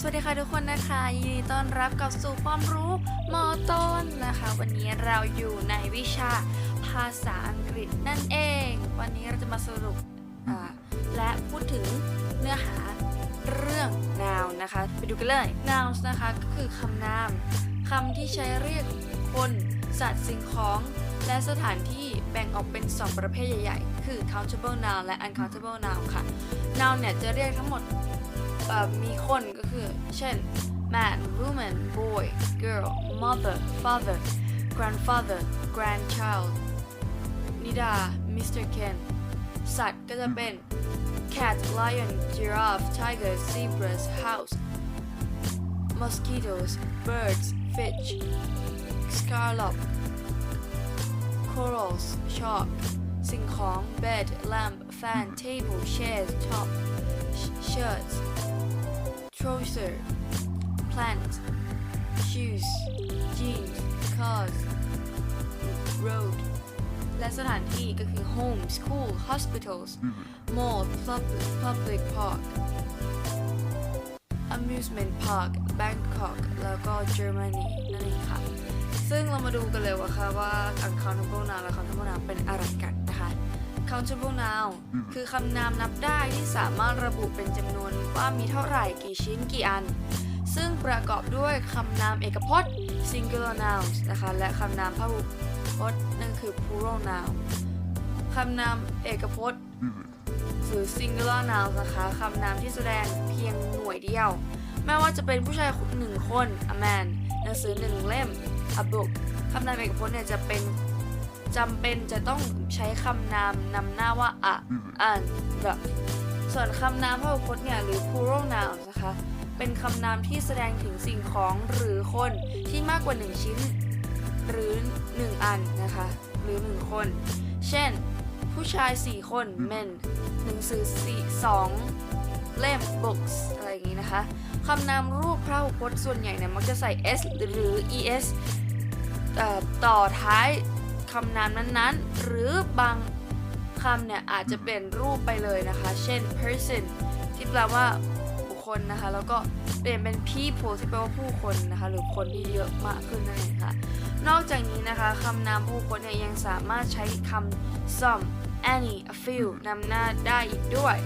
สวัสดีค่ะทุกคนนะคะยินดีต้อนรับกับสู่ความรู้มอต้นนะคะ วันนี้เราอยู่ในวิชาภาษาอังกฤษนั่นเอง วันนี้เราจะมาสรุปและพูดถึงเนื้อหาเรื่อง noun นะคะ ไปดูกันเลย nouns นะคะก็คือคำนามคำที่ใช้เรียกคนสัตว์สิ่งของและสถานที่แบ่งออกเป็น 2 ประเภทใหญ่ ๆ คือ countable noun และ uncountable noun ค่ะ noun เนี่ยจะเรียกทั้งหมด มีคนก็คือ เช่น man woman boy girl mother father grandfather grandchild นิดา Mr. Ken สัตว์ก็จะเป็น cat lion giraffe tiger zebras house mosquitoes birds fish scallop corals shark สิ่งของ bed lamp fan table chairs top sh- shirts trouser plant shoes jeans cars road และสถานที่ก็คือ home school hospitals mall public, public park amusement park Bangkok แล้วก็ Germany นั่นเองค่ะ ซึ่งเรามาดูกันเลยว่าค่ะว่า uncountable noun และ countable noun เป็นอะไรกันนะคะ countable noun คือคำนามนับได้ที่สามารถระบุเป็นจำนวนว่ามีเท่าไหร่กี่ชิ้นกี่อัน ซึ่งประกอบด้วยคำนามเอกพจน์ singular nouns นะคะและคำนามพหุพจน์นั่นคือ plural noun คำนามเอกพจน์หรือ singular nouns นะคะคำนามที่แสดงเพียงหน่วยเดียว ไม่ว่าจะเป็นผู้ชายหนึ่งคน a man หนังสือหนึ่งเล่ม a book คำนามเอกพจน์เนี่ยจะเป็น จำเป็นจะต้องใช้คำนามนำหน้าว่า a an the ส่วนคำนามพหุพจน์เนี่ยหรือ plural nouns นะคะ เป็นคำนามที่แสดงถึงสิ่งของหรือคนที่มากกว่า 1 ชิ้น หรือ 1 อันนะคะ หรือ 1 คน เช่น ผู้ชาย 4 คน men หนังสือ4 2 เล่ม books อะไรอย่างนี้นะคะ คำนามรูปพระหุพจน์ส่วนใหญ่เนี่ยมักจะใส่ s หรือ es เอ่อต่อท้าย คำนามนั้นๆ หรือบางคำเนี่ยอาจจะเป็นรูปไปเลยนะคะ เช่น person ที่แปลว่าบุคคลนะคะ แล้วก็เปลี่ยนเป็น people ที่แปลว่าผู้คนนะคะ หรือคนที่เยอะมากขึ้นนั่นเองค่ะ นอกจากนี้นะคะคำนามผู้คนเนี่ยยังสามารถใช้คำ some any a few นำหน้าได้อีกด้วย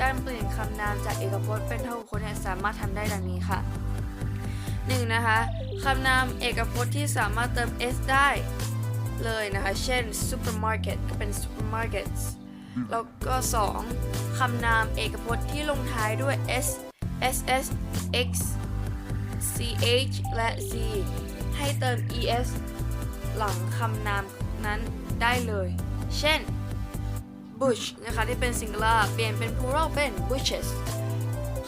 การเปลี่ยนคำนามจากเอกพจน์เป็นพหุพจน์เนี่ยสามารถทำได้ดังนี้ค่ะ 1. นะคะคำนามเอกพจน์ที่สามารถเติม s ได้ เลยนะคะ เช่น supermarket ก็เป็น supermarkets แล้วก็ 2. คำนามเอกพจน์ที่ลงท้ายด้วย s ss x ch และ z ให้เติม es หลังคำนามนั้นได้เลย เช่น bush นะคะที่เป็น singular เปลี่ยนเป็น plural เป็น bushes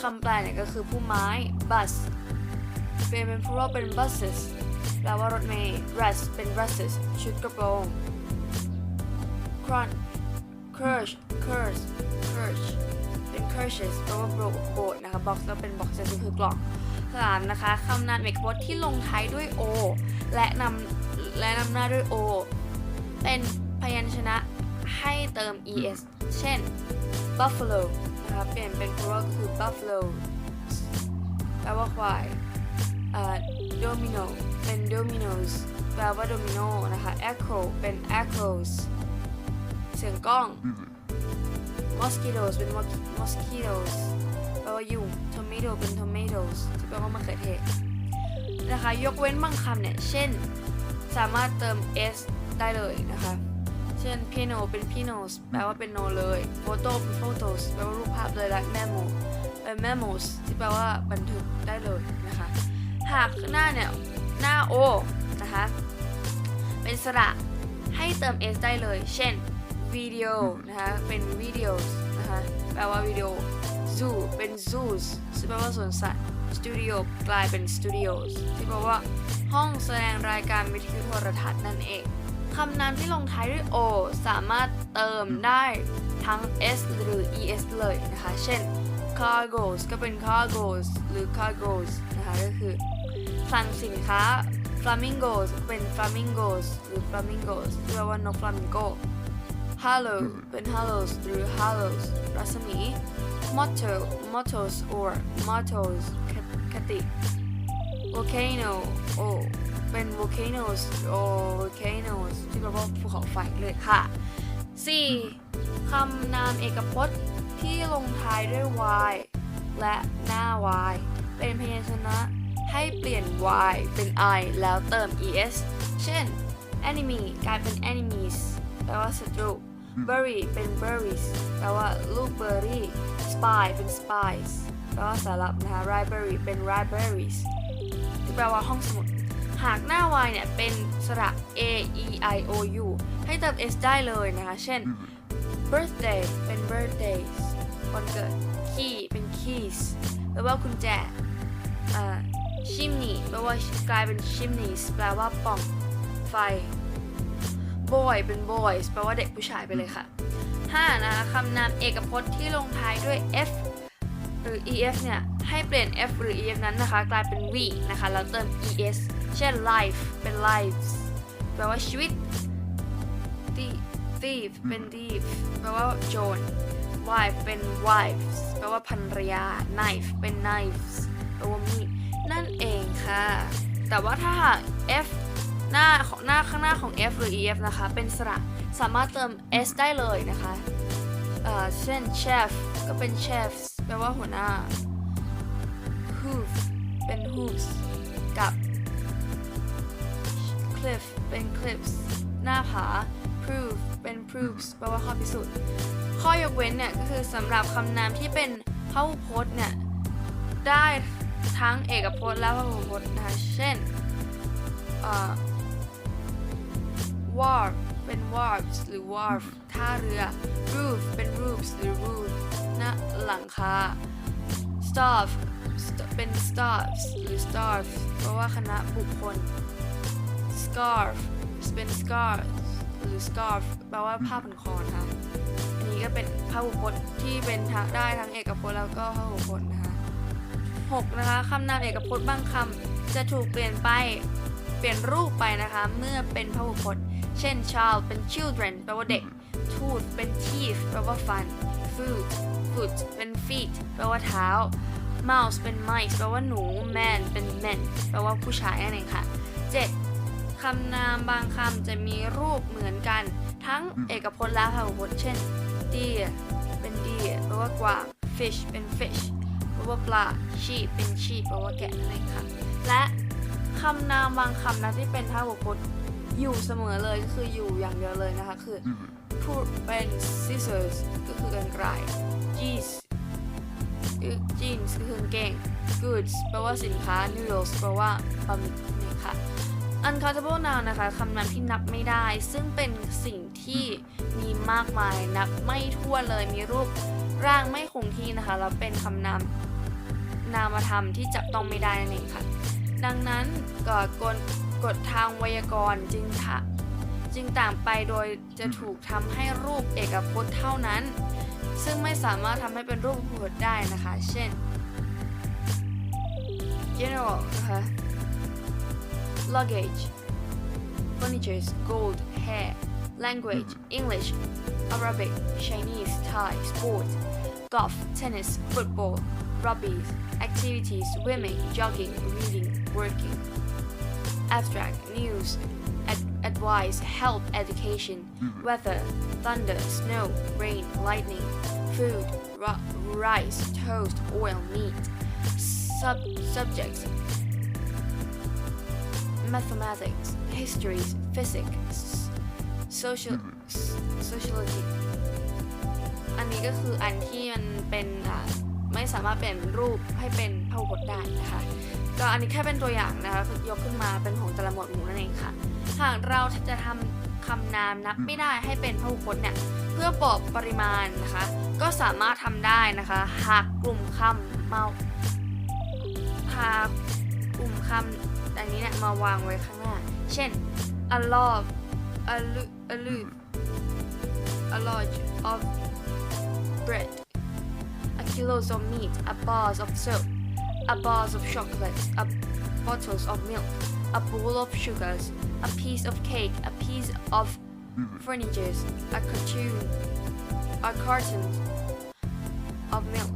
คำแปลเนี่ยก็คือผู้ไม้ bus เปลี่ยนเป็น plural เป็น buses แปลว่ารถเมล์ dress เป็น dresses ชุดกระโปรง crunch curse curse curse เป็น curses แปลว่าโบโบดนะคะ box แล้วเป็น boxes ก็คือกล่องสามนะคะคำนามเอกพจน์ที่ลงท้ายด้วย o และนำและนำหน้าด้วย o เป็นพยัญชนะให้เติม es เช่น buffalo นะคะเปลี่ยนเป็น plural คือ buffalo แปลว่าควาย อ่า domino เป็น dominoes แปลว่า domino นะคะ echo เป็น echoes เสียงกล้อง mosquitoes เป็น mos- mosquitoes แปลว่ายุง tomato เป็น tomatoes ที่แปลว่ามะเขือเทศนะคะ ยกเว้นบางคำเนี่ย เช่น สามารถเติม s ได้เลยนะคะ เช่น piano เป็น pianos แปลว่าเป็นโนเลย photo เป็น photos แปลว่ารูปภาพเลยและ memo เป็น memos ที่แปลว่าบันทึกได้เลยนะคะ หากหน้าเนี่ย หน้า o นะคะ เป็นสระให้เติม s ได้เลย เช่น video นะคะ เป็น videos นะคะ แปลว่าวิดีโอ zoo เป็น zoos ซึ่งแปลว่าสวนสัตว์ studio กลายเป็น studios ที่แปลว่าห้องแสดงรายการวิทยุโทรทัศน์นั่นเอง คำนามที่ลงท้ายด้วย o สามารถเติมได้ทั้ง s หรือ es เลยนะคะ เช่น cargos ก็เป็น cargos หรือ cargos นะคะ ก็คือ คลังสินค้า flamingos ก็เป็น flamingos หรือ flamingos ที่แปลว่านก flamingo hollow เป็น hollows หรือ hollows รัศมี motto mottos or mottos คติ volcano โอ้เป็น volcanoes โอ้ volcanoes ที่แปลว่าภูเขาไฟเลยค่ะ 4. คำนามเอกพจน์ที่ลงท้ายด้วย y และหน้า y เป็นพยัญชนะ ให้เปลี่ยน y เป็น i แล้วเติม es เช่น enemy กลายเป็น enemies แปลว่าศัตรู berry เป็น berries แปลว่าลูกเบอร์รี่ spy เป็น spies แปลว่าสารับนะคะ library เป็น libraries ที่แปลว่าห้องสมุด หากหน้า y เนี่ย เป็นสระ a e i o u ให้เติม s ได้เลยนะคะ เช่น birthday เป็น birthdays วันเกิด key เป็น keys แปลว่ากุญแจอ่า chimney แปลว่ากลายเป็น chimneys แปลว่าป่องไฟ boy เป็น boys แปลว่าเด็กผู้ชายไปเลยค่ะ 5. นะคะคำนามเอกพจน์ที่ลงท้ายด้วย f หรือ ef เนี่ยให้เปลี่ยน f หรือ ef นั้นนะคะ กลายเป็น v นะคะแล้วเติม es เช่น life เป็น lives แปลว่าชีวิต thief thief เป็น thief แปลว่าโจร wife เป็น wives แปลว่าภรรยา knife เป็น knives แปลว่ามีด นั่นเองค่ะ แต่ว่าถ้าหาก f หน้าของหน้าข้างหน้าของ f หรือ ef นะคะ เป็นสระสามารถเติม s ได้เลยนะคะเช่น chef ก็เป็น chefs แปลว่าหัวหน้า hoof เป็น hooves กับ cliff เป็น cliffs หน้าผา prove เป็น proofs แปลว่าข้อพิสูจน์ ข้อยกเว้นเนี่ย ก็คือสำหรับคำนามที่เป็นพหูพจน์เนี่ย ได้ ทั้งเอกพจน์และพหูพจน์นะคะเช่นอ่อ wharf เป็น wharfs หรือ wharf ท่าเรือ roof เป็น roofs หรือ roof หน้าหลังคา staff st- เป็น staffs หรือ staff เพราะว่าคณะบุคคล scarf เป็น scarves หรือ scarf แปลว่าผ้าพันคอนะคะอันนี้ก็เป็นพหูพจน์ที่เป็นทั้งได้ทั้งเอกพจน์แล้วก็พหูพจน์นะคะ 6. นะคะคำนามเอกพจน์บางคำจะถูกเปลี่ยนไปเปลี่ยนรูปไปนะคะ เมื่อเป็นพหูพจน์ เช่น child เป็น children แปลว่าเด็ก tooth เป็น teeth แปลว่าฟัน foot foot เป็น feet แปลว่าเท้า mouse เป็น mice แปลว่าหนู man เป็น men แปลว่าผู้ชายนั่นเองค่ะ 7. คำนามบางคำจะมีรูปเหมือนกัน ทั้งเอกพจน์และพหูพจน์ เช่น deer เป็น deer แปลว่ากวาง fish เป็น fish แปลว่าปลา sheep เป็น sheep แปลว่าแกะนั่นเองค่ะ และคำนามบางคำนะที่เป็นพหูพจน์อยู่เสมอเลยก็คืออยู่อย่างเดียวเลยนะคะ คือพูดเป็น scissors ก็คือกรรไกร jeans คือ jeans ก็คือกางเกง goods แปลว่าสินค้า noodles แปลว่าบะหมี่นั่นเองค่ะ uncountable noun นะคะคำนามที่นับไม่ได้ ซึ่งเป็นสิ่งที่มีมากมายนับไม่ทั่วนเลยมีรูป ร่างไม่คงที่นะคะแล้วเป็นคำนามนามธรรมที่จับต้องไม่ได้นั่นเองค่ะ ดังนั้นก็กฎกฎทางไวยากรณ์จึงถะจึงต่างไปโดยจะถูกทำให้รูปเอกพจน์เท่านั้น ซึ่งไม่สามารถทำให้เป็นรูปพจน์ได้นะคะ เช่น general นะคะ luggage furnitures gold hair language English Arabic Chinese Thai sport golf tennis football rugby activities swimming jogging reading working abstract news ad- advice help education mm-hmm. weather thunder snow rain lightning food rice toast oil meat Sub- subjects mathematics history physics social mm-hmm. sociology อันนี้ก็คืออันที่มันเป็นอ่าไม่สามารถเปลี่ยนรูปให้เป็นพหูพจน์ได้นะคะ ก็อันนี้แค่เป็นตัวอย่างนะคะยกขึ้นมาเป็นของแต่ละหมวดหมู่นั่นเองค่ะ หากเราจะทำคำนามนับไม่ได้ให้เป็นพหูพจน์เนี่ยเพื่อบอกปริมาณนะคะ ก็สามารถทำได้นะคะ หากกลุ่มคำเมาหากกลุ่มคำอันนี้เนี่ยมาวางไว้ข้างหน้า เช่น a lot a lu a lu a lot of bread a kilos of meat a bars of soap a bars of chocolates a bottles of milk a bowl of sugars a piece of cake a piece of furniture a cartoon a carton of milk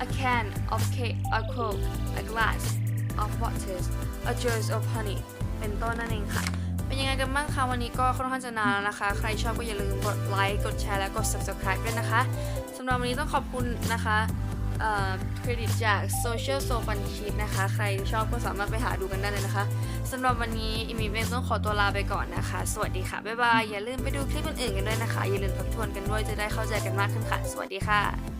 a can of cake a coke a glass of waters a jar of honey เป็นต้นนั่นเองค่ะ เป็นยังไงกันบ้างคะวันนี้ก็ค่อนข้างจะนานแล้วนะคะ ใครชอบก็อย่าลืมกดไลค์กดแชร์และกด subscribe ด้วยนะคะสำหรับวันนี้ต้องขอบคุณนะคะเครดิตจาก Social So Fun Sheet นะคะ ใครชอบก็สามารถไปหาดูกันได้เลยนะคะสำหรับวันนี้อิมิเองต้องขอตัวลาไปก่อนนะคะ สวัสดีค่ะ บ๊ายบาย อย่าลืมไปดูคลิปอื่นๆกันด้วยนะคะ อย่าลืมทบทวนกันด้วยจะได้เข้าใจกันมากขึ้นค่ะ สวัสดีค่ะ